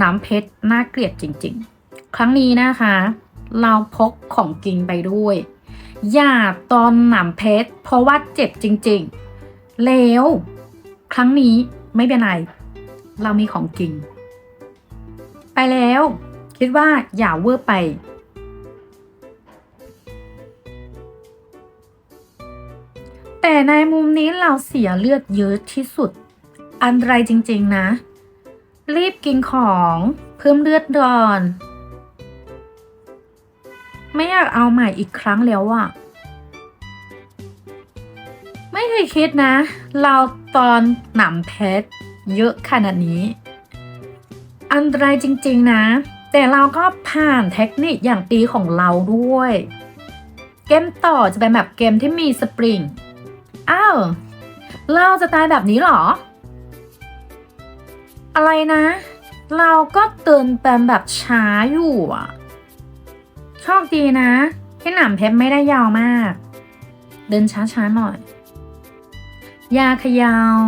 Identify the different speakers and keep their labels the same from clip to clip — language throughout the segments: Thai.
Speaker 1: น้ำเพชรน่าเกลียดจริงๆ ครั้งนี้นะคะ เราพกของกินไปด้วย อย่าตอนหนำเพชรเพราะว่าเจ็บจริงๆ แล้ว ครั้งนี้ไม่เป็นไร เรามีของกิน ไปแล้ว คิดว่าอย่าเวอร์ไปแต่ในมุมนี้เราเสียเลือดเยอะที่สุด อันตรายจริงๆนะ รีบกินของเพิ่มเลือดก่อน ไม่อยากเอาใหม่อีกครั้งแล้วอะไม่เคยคิดนะ เราตอนหนำเพชรเยอะขนาดนี้ อันตรายจริงๆนะ แต่เราก็ผ่านเทคนิคอย่างดีของเราด้วย เกมต่อจะเป็นแบบเกมที่มีสปริง อ้าว เราจะตายแบบนี้หรอ อะไรนะ เราก็เตือนแปมแบบช้าอยู่อะโชคดีนะแค่หนามเพชรไม่ได้ยาวมาก เดินช้าๆหน่อย ยาขยาว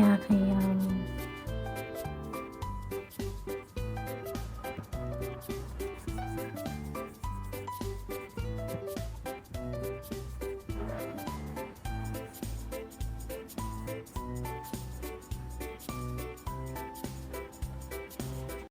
Speaker 1: ยาขยาว